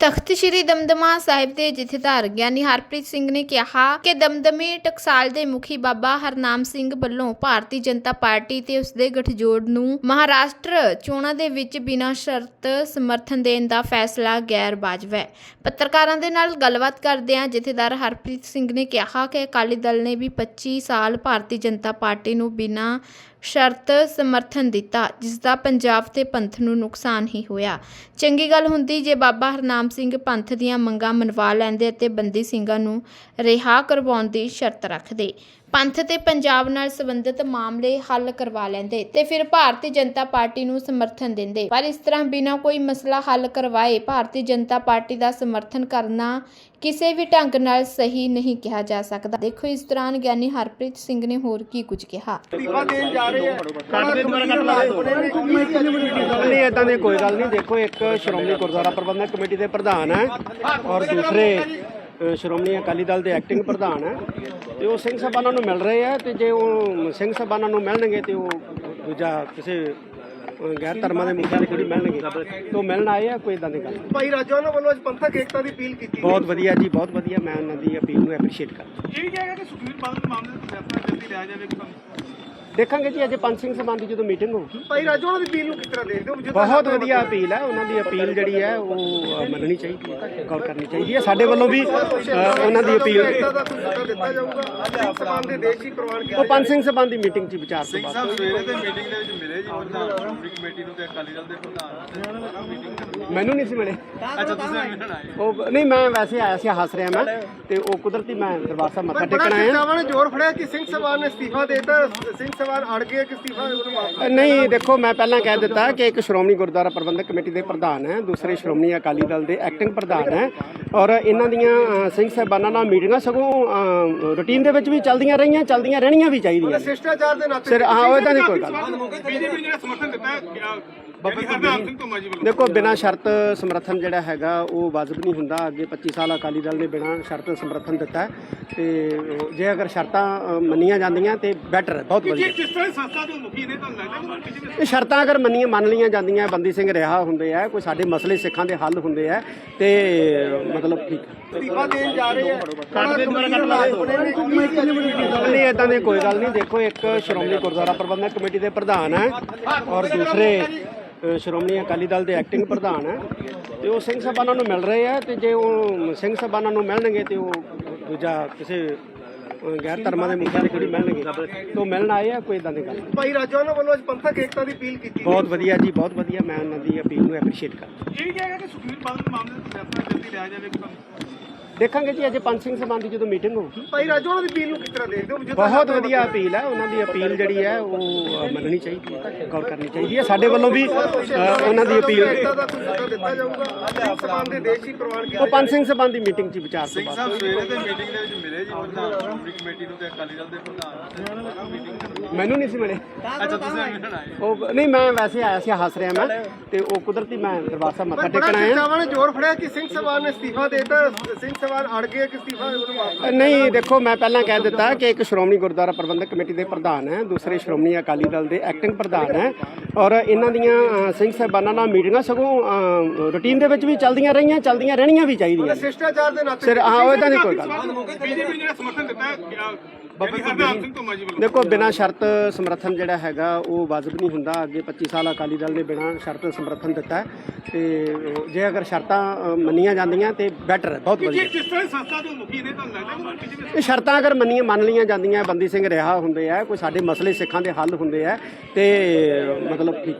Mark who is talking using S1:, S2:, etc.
S1: ਤਖਤ ਸ੍ਰੀ ਦਮਦਮਾ ਸਾਹਿਬ ਦੇ ਜਥੇਦਾਰ ਗਿਆਨੀ ਹਰਪ੍ਰੀਤ ਸਿੰਘ ਨੇ ਕਿਹਾ ਕਿ ਦਮਦਮੀ ਟਕਸਾਲ ਦੇ ਮੁਖੀ ਬਾਬਾ ਹਰਨਾਮ ਸਿੰਘ ਵੱਲੋਂ ਭਾਰਤੀ ਜਨਤਾ ਪਾਰਟੀ ਤੇ ਉਸ ਦੇ ਗਠਜੋੜ ਨੂੰ ਮਹਾਰਾਸ਼ਟਰ ਚੋਣਾਂ ਦੇ ਵਿੱਚ ਬਿਨਾਂ ਸ਼ਰਤ ਸਮਰਥਨ ਦੇਣ ਦਾ ਫੈਸਲਾ ਗੈਰ ਵਾਜਬ ਹੈ ਪੱਤਰਕਾਰਾਂ ਦੇ ਨਾਲ ਗੱਲਬਾਤ ਕਰਦਿਆਂ ਜਥੇਦਾਰ ਹਰਪ੍ਰੀਤ ਸਿੰਘ ਨੇ ਕਿਹਾ ਕਿ ਅਕਾਲੀ ਦਲ ਨੇ ਵੀ 25 ਸਾਲ ਭਾਰਤੀ ਜਨਤਾ ਪਾਰਟੀ ਨੂੰ ਬਿਨਾਂ ਸ਼ਰਤ ਸਮਰਥਨ ਦਿੱਤਾ ਜਿਸ ਦਾ ਪੰਜਾਬ ਤੇ ਪੰਥ ਨੂੰ ਨੁਕਸਾਨ ਹੀ ਹੋਇਆ। ਚੰਗੀ ਗੱਲ ਹੁੰਦੀ ਜੇ ਬਾਬਾ ਹਰਨਾਮ ਸਿੰਘ ਪੰਥ ਦੀਆਂ ਮੰਗਾਂ ਮਨਵਾ ਲੈਂਦੇ ਅਤੇ ਬੰਦੀ ਸਿੰਘਾਂ ਨੂੰ ਰਿਹਾ ਕਰਵਾਉਣ ਦੀ ਸ਼ਰਤ ਰੱਖਦੇ। ਪੰਥ ਤੇ ਪੰਜਾਬ ਨਾਲ ਸੰਬੰਧਿਤ ਮਾਮਲੇ ਹੱਲ ਕਰਵਾ ਲੈਂਦੇ ਤੇ ਫਿਰ ਭਾਰਤੀ ਜਨਤਾ ਪਾਰਟੀ ਨੂੰ ਸਮਰਥਨ ਦਿੰਦੇ। ਪਰ ਇਸ ਤਰ੍ਹਾਂ ਬਿਨਾਂ ਕੋਈ ਮਸਲਾ ਹੱਲ ਕਰਵਾਏ ਭਾਰਤੀ ਜਨਤਾ ਪਾਰਟੀ ਦਾ ਸਮਰਥਨ ਕਰਨਾ ਕਿਸੇ ਵੀ ਢੰਗ ਨਾਲ ਸਹੀ ਨਹੀਂ ਕਿਹਾ ਜਾ ਸਕਦਾ। ਦੇਖੋ ਇਸ ਦੌਰਾਨ ਗਿਆਨੀ ਹਰਪ੍ਰੀਤ ਸਿੰਘ ਨੇ ਹੋਰ ਕੀ ਕੁਝ ਕਿਹਾ।
S2: ਅਸਤੀਫਾ ਦੇਣ ਜਾ ਰਹੇ ਆ।
S3: ਕੱਟ ਦੇ ਦੁਬਾਰਾ ਕੱਟ ਲਾ ਦੇ ਨਹੀਂ ਇਦਾਂ ਦੀ ਕੋਈ ਗੱਲ ਨਹੀਂ ਦੇਖੋ ਇੱਕ ਸ਼੍ਰੋਮਣੀ ਗੁਰਦੁਆਰਾ ਪ੍ਰਬੰਧਕ ਕਮੇਟੀ ਦੇ ਪ੍ਰਧਾਨ ਹੈ ਔਰ ਦੂਸਰੇ ਸ਼੍ਰੋਮਣੀ ਅਕਾਲੀ ਦਲ ਦੇ ਐਕਟਿੰਗ ਪ੍ਰਧਾਨ ਹੈ ਤੇ ਉਹ ਸਿੰਘ ਸਾਹਿਬਾਨਾਂ ਨੂੰ ਮਿਲ ਰਹੇ ਆ ਤੇ ਜੇ ਉਹ ਸਿੰਘ ਸਾਹਿਬਾਨਾਂ ਨੂੰ ਮਿਲਣਗੇ ਤੇ ਉਹ ਦੂਜਾ ਕਿਸੇ ਗੈਰ ਧਰਮਾਂ ਦੇ ਮੁੱਦਿਆਂ ਤੇ ਕਿਹੜੀ ਮਿਲਣਗੇ ਤੇ ਮਿਲਣ ਆਏ ਆ ਕੋਈ ਇਦਾਂ ਦੀ ਗੱਲ।
S2: ਭਾਈ ਰਾਜੋਨਾ ਵੱਲੋਂ ਅੱਜ ਪੰਥਕ ਏਕਤਾ ਦੀ ਅਪੀਲ ਕੀਤੀ
S3: ਬਹੁਤ ਵਧੀਆ ਜੀ ਬਹੁਤ ਵਧੀਆ ਮੈਂ ਉਹਨਾਂ ਦੀ ਅਪੀਲ ਨੂੰ ਐਪਰੀਸ਼ੀਏਟ ਕਰਦਾ
S4: ਇਹ ਵੀ ਕਿਹਾ ਗਿਆ ਕਿ ਸੁਖਵੀਰ ਬਾਦਲ ਦੇ ਮਾਮਲੇ ਦਾ ਫੈਸਲਾ ਜਲਦੀ ਲਿਆ ਜਾਵੇਗਾ
S3: ਦੇਖਾਂਗੇ ਜੀ ਅੱਜ ਪੰਜ ਸਿੰਘ ਸਬੰਧੀ ਜਦੋਂ ਮੀਟਿੰਗ ਹੋਊਗੀ।
S2: ਭਾਈ ਰਾਜੋਨਾ ਦੀ ਅਪੀਲ ਨੂੰ ਕਿਸ ਤਰ੍ਹਾਂ ਦੇਖਦੇ ਹੋ?
S3: ਬਹੁਤ ਵਧੀਆ ਅਪੀਲ ਹੈ ਉਹਨਾਂ ਦੀ ਅਪੀਲ ਜਿਹੜੀ ਹੈ ਉਹ ਮੰਨਣੀ ਚਾਹੀਦੀ ਹੈ ਗੌਰ ਕਰਨੀ ਚਾਹੀਦੀ ਹੈ। ਸਾਡੇ ਵੱਲੋਂ ਵੀ ਉਹਨਾਂ ਦੀ ਅਪੀਲ
S2: ਦਾ ਦੇ
S3: ਉਹ ਪੰਜ ਸਿੰਘ ਸਭਾ ਦੀ ਮੀਟਿੰਗ 'ਚ ਵਿਚਾਰ ਤੋਂ ਬਾਅਦ।
S4: ਸਾਹਿਬ ਸਵੇਰੇ ਤੇ ਮੀਟਿੰਗ ਦੇ ਵਿੱਚ ਮਿਲੇ ਜੀ ਉਹਨਾਂ ਕਮੇਟੀ ਨੂੰ ਤੇ ਅਕਾਲੀ ਦਲ ਦੇ ਪ੍ਰਧਾਨ
S3: ਮੈਨੂੰ ਨਹੀਂ ਸੀ ਮਿਲੇ।
S4: ਅੱਛਾ ਤੁਸੀਂ ਮਿਲਣ ਆਏ।
S3: ਉਹ ਨਹੀਂ ਮੈਂ ਵੈਸੇ ਆਇਆ ਸੀ ਹੱਸ ਰਿਹਾ ਮੈਂ ਤੇ ਉਹ ਕੁਦਰਤੀ ਮੈਂ ਦਰਬਾਰ ਸਾਹਿਬ ਮੱਥਾ ਟੇਕਣ ਆਇਆ।
S2: ਜ਼ੋਰ ਫੜਿਆ ਕਿ ਸਿੰਘ ਸਮਾਨ ਨੇ ਅਸਤੀਫਾ ਦੇਤਾ ਸਿੰਘ ਅੜ ਗਏ ਕਿ ਅਸਤੀਫਾ
S3: ਨਹੀਂ ਦੇਖੋ ਮੈਂ ਪਹਿਲਾਂ ਕਹਿ ਦਿੱਤਾ ਕਿ ਇੱਕ ਸ਼੍ਰੋਮਣੀ ਗੁਰਦੁਆਰਾ ਪ੍ਰਬੰਧਕ ਕਮੇਟੀ ਦੇ ਪ੍ਰਧਾਨ ਹੈ ਦੂਸਰੇ ਸ਼੍ਰੋਮਣੀ ਅਕਾਲੀ ਦਲ ਦੇ ਐਕਟਿੰਗ ਪ੍ਰਧਾਨ ਹੈ ਔਰ ਇਹਨਾਂ ਦੀਆਂ ਸਿੰਘ ਸਾਹਿਬਾਨਾਂ ਨਾਲ ਮੀਟਿੰਗਾਂ ਸਗੋਂ ਰੁਟੀਨ ਦੇ ਵਿੱਚ ਵੀ ਚੱਲਦੀਆਂ ਰਹੀਆਂ ਚੱਲਦੀਆਂ ਰਹਿਣੀਆਂ ਵੀ ਚਾਹੀਦੀਆਂ ਨੇ।
S2: ਸ਼ਿਸ਼ਟਾਚਾਰ ਦੇ ਨਾਤੇ
S3: ਸਿਰ ਹਾਂ ਉਹ ਦੀ ਕੋਈ ਗੱਲ ਨਹੀਂ।
S4: ਬੀਜੇਪੀ ਨੇ ਜਿਹੜਾ ਸਮਰਥਨ ਦਿੱਤਾ ਹੈ ਬਾਬਾ ਹਰਨਾਮ ਸਿੰਘ ਧੁੰਮਾ ਜੀ ਵੱਲੋਂ
S3: ਦੇਖੋ ਬਿਨਾਂ ਸ਼ਰਤ ਸਮਰਥਨ ਜਿਹੜਾ ਹੈਗਾ ਉਹ ਵਾਜਬ ਨਹੀਂ ਹੁੰਦਾ ਅੱਗੇ 25 ਸਾਲ ਅਕਾਲੀ ਦਲ ਨੇ ਬਿਨਾਂ ਸ਼ਰਤ ਸਮਰਥਨ ਦਿੱਤਾ ਹੈ ਤੇ ਜੇ ਅਗਰ ਸ਼ਰਤਾਂ ਮੰਨੀਆਂ ਜਾਂਦੀਆਂ ਤੇ ਬੈਟਰ ਬਹੁਤ ਵਧੀਆ।
S4: ਜਿਸ ਤਰ੍ਹਾਂ ਸੰਸਥਾ ਦੇ ਮੁਖੀ ਨੇ ਤੁਹਾਨੂੰ ਲੱਗਦਾ ਕਿ ਵਿੱਚ
S3: ਇਹ ਸ਼ਰਤਾਂ ਅਗਰ ਮੰਨੀਆਂ ਮੰਨ ਲਈਆਂ ਜਾਂਦੀਆਂ ਬੰਦੀ ਸਿੰਘ ਰਿਹਾ ਹੁੰਦੇ ਆ ਕੋਈ ਸਾਡੇ ਮਸਲੇ ਸਿੱਖਾਂ ਦੇ ਹੱਲ ਹੁੰਦੇ ਆ ਤੇ ਮਤਲਬ ਠੀਕ ਹੈ।
S2: ਅਸਤੀਫਾ ਦੇਣ ਜਾ ਰਹੇ ਆ।
S3: ਕੱਟ ਦੇ ਦੁਬਾਰਾ ਕੱਟ ਲਾ ਦੇ ਨਹੀਂ ਇਦਾਂ ਦੀ ਕੋਈ ਗੱਲ ਨਹੀਂ। ਦੇਖੋ ਇੱਕ ਸ਼੍ਰੋਮਣੀ ਗੁਰਦੁਆਰਾ ਪ੍ਰਬੰਧਕ ਕਮੇਟੀ ਦੇ ਪ੍ਰਧਾਨ ਹੈ ਔਰ ਦੂਸਰੇ ਸ਼੍ਰੋਮਣੀ ਅਕਾਲੀ ਦਲ ਦੇ ਐਕਟਿੰਗ ਪ੍ਰਧਾਨ ਹੈ ਤੇ ਉਹ ਸਿੰਘ ਸਾਹਿਬਾਨਾਂ ਨੂੰ ਮਿਲ ਰਹੇ ਆ ਤੇ ਜੇ ਉਹ ਸਿੰਘ ਸਾਹਿਬਾਨਾਂ ਨੂੰ ਮਿਲਣਗੇ ਤੇ ਉਹ ਦੂਜਾ ਕਿਸੇ ਗੈਰ ਧਰਮਾਂ ਦੇ ਮੁੱਦਿਆਂ ਤੇ ਕਿਹੜੀ ਮਿਲਣਗੇ ਤੇ ਉਹ ਮਿਲਣ ਆਏ ਆ ਕੋਈ ਇਦਾਂ ਦੀ ਗੱਲ।
S2: ਭਾਈ ਰਾਜੋਨਾ ਵੱਲੋਂ ਅੱਜ ਪੰਥਕ ਏਕਤਾ ਦੀ ਅਪੀਲ ਕੀਤੀ
S3: ਬਹੁਤ ਵਧੀਆ ਜੀ ਬਹੁਤ ਵਧੀਆ ਮੈਂ ਉਹਨਾਂ ਦੀ ਅਪੀਲ ਨੂੰ ਐਪਰੀਸ਼ੀਏਟ ਕਰਦਾ।
S4: ਇਹ ਵੀ ਕਿ ਸੁਖਵੀਰ ਬਾਦਲ ਦੇ ਮਾਮਲੇ ਦਾ ਫੈਸਲਾ ਜਲਦੀ ਲਿਆ ਜਾਵੇਗਾ
S3: ਦੇਖਾਂਗੇ ਜੀ ਅੱਜ ਪੰਜ ਸਿੰਘ ਸਭਾ ਦੀ ਜਦੋਂ ਮੀਟਿੰਗ ਹੋਊਗੀ।
S2: ਭਾਈ ਰਾਜੋਨਾ ਦੀ ਅਪੀਲ ਨੂੰ ਕਿਸ ਤਰ੍ਹਾਂ ਦੇਖਦੇ ਹੋ? ਜਿੱਦਾਂ
S3: ਬਹੁਤ ਵਧੀਆ ਅਪੀਲ ਹੈ ਉਹਨਾਂ ਦੀ ਅਪੀਲ ਜਿਹੜੀ ਹੈ ਉਹ ਅ, ਮੰਨਣੀ ਚਾਹੀਦੀ ਹੈ ਗੌਰ ਕਰਨੀ ਚਾਹੀਦੀ ਹੈ। ਸਾਡੇ ਵੱਲੋਂ ਵੀ ਅ, ਉਹਨਾਂ ਦੀ ਅਪੀਲ
S2: ਏਕਤਾ ਦਾ ਕੋਈ ਸੱਦਾ ਦਿੱਤਾ ਜਾਊਗਾ। ਸਿੰਘ ਸਮਾਨ ਦੇ ਦੇਸ਼ ਹੀ ਪ੍ਰਵਾਨ ਕੀਤਾ
S3: ਉਹ ਪੰਜ ਸਿੰਘ ਸਭਾ ਦੀ ਮੀਟਿੰਗ 'ਚ ਵਿਚਾਰ ਤੋਂ ਬਾਅਦ।
S4: ਸਾਹਿਬ ਸਵੇਰੇ ਤੇ ਮੀਟਿੰਗ ਦੇ ਵਿੱਚ ਮਿਲੇ ਜੀ ਉਹਨਾਂ ਸ਼੍ਰੋਮਣੀ ਕਮੇਟੀ ਨੂੰ ਤੇ ਅਕਾਲੀ ਦਲ ਦੇ ਪ੍ਰਧਾਨ ਮੀਟਿੰਗ
S3: ਮੈਨੂੰ ਨਹੀਂ ਸੀ ਮਿਲੇ।
S4: ਅੱਛਾ ਤੁਸੀਂ ਮਿਲਣ ਆਏ।
S3: ਉਹ ਨਹੀਂ ਮੈਂ ਵੈਸੇ ਆਇਆ ਸੀ ਹੱਸ ਰਿਹਾ ਮੈਂ ਤੇ ਉਹ ਕੁਦਰਤੀ ਮੈਂ ਦਰਬਾਰ ਸਾਹਿਬ ਮੱਥਾ
S2: ਬੜਾ
S3: ਟੇਕਣ ਆਇਆ।
S2: ਨੇ ਜ਼ੋਰ ਫੜਿਆ ਕਿ ਸਿੰਘ ਸਮਾਨ ਨੇ ਅਸਤੀਫਾ ਦੇਤਾ ਸਿੰਘ ਸਮਾਨ ਅੜ ਗਏ ਕਿ ਅਸਤੀਫਾ ਉਹਨੂੰ ਵਾਪਸ
S3: ਨਹੀਂ ਦੇਖੋ ਮੈਂ ਪਹਿਲਾਂ ਕਹਿ ਦਿੱਤਾ ਕਿ ਇੱਕ ਸ਼੍ਰੋਮਣੀ ਗੁਰਦੁਆਰਾ ਪ੍ਰਬੰਧਕ ਕਮੇਟੀ ਦੇ ਪ੍ਰਧਾਨ ਹੈ ਦੂਸਰੇ ਸ਼੍ਰੋਮਣੀ ਅਕਾਲੀ ਦਲ ਦੇ ਐਕਟਿੰਗ ਪ੍ਰਧਾਨ ਹੈ ਔਰ ਇਹਨਾਂ ਦੀਆਂ ਸਿੰਘ ਸਾਹਿਬਾਨਾਂ ਨਾਲ ਮੀਟਿੰਗਾਂ ਸਗੋਂ ਰੁਟੀਨ ਦੇ ਵਿੱਚ ਵੀ ਚੱਲਦੀਆਂ ਰਹੀਆਂ ਚੱਲਦੀਆਂ ਰਹਿਣੀਆਂ ਵੀ ਚਾਹੀਦੀਆਂ।
S2: ਸ਼ਿਸ਼ਟਾਚਾਰ ਦੇ ਨਾਤੇ
S3: ਸਿਰ ਹਾਂ ਉਹ ਇਦਾਂ ਦੀ ਕੋਈ ਗੱਲ ਨਹੀਂ।
S4: ਬੀਜੇਪੀ ਨੇ ਜਿਹੜਾ ਸਮਰਥਨ ਦਿੱਤਾ ਹੈ ਬਾਬਾ ਹਰਨਾਮ ਸਿੰਘ ਧੁੰਮਾ ਜੀ ਵੱਲੋਂ
S3: ਦੇਖੋ ਬਿਨਾਂ ਸ਼ਰਤ ਸਮਰਥਨ ਜਿਹੜਾ ਹੈਗਾ ਉਹ ਵਾਜਬ ਨਹੀਂ ਹੁੰਦਾ ਅੱਗੇ 25 ਸਾਲ ਅਕਾਲੀ ਦਲ ਨੇ ਬਿਨਾਂ ਸ਼ਰਤ ਸਮਰਥਨ ਦਿੱਤਾ ਹੈ ਤੇ ਜੇ ਅਗਰ ਸ਼ਰਤਾਂ ਮੰਨੀਆਂ ਜਾਂਦੀਆਂ ਤੇ ਬੈਟਰ ਹੈ ਬਹੁਤ ਵਧੀਆ
S4: ਜਿਸ ਤਰ੍ਹਾਂ ਸੰਸਥਾ ਦੇ ਮੁਖੀ ਨੇ, ਤੁਹਾਨੂੰ ਲੱਗਦਾ ਕਿ ਪਾਰਟੀ ਦੇ
S3: ਇਹ ਸ਼ਰਤਾਂ ਅਗਰ ਮੰਨੀਆਂ, ਮੰਨ ਲਈਆਂ ਜਾਂਦੀਆਂ, ਬੰਦੀ ਸਿੰਘ ਰਿਹਾ ਹੁੰਦੇ ਆ, ਕੋਈ ਸਾਡੇ ਮਸਲੇ ਸਿੱਖਾਂ ਦੇ ਹੱਲ ਹੁੰਦੇ ਆ, ਤੇ ਮਤਲਬ ਠੀਕ।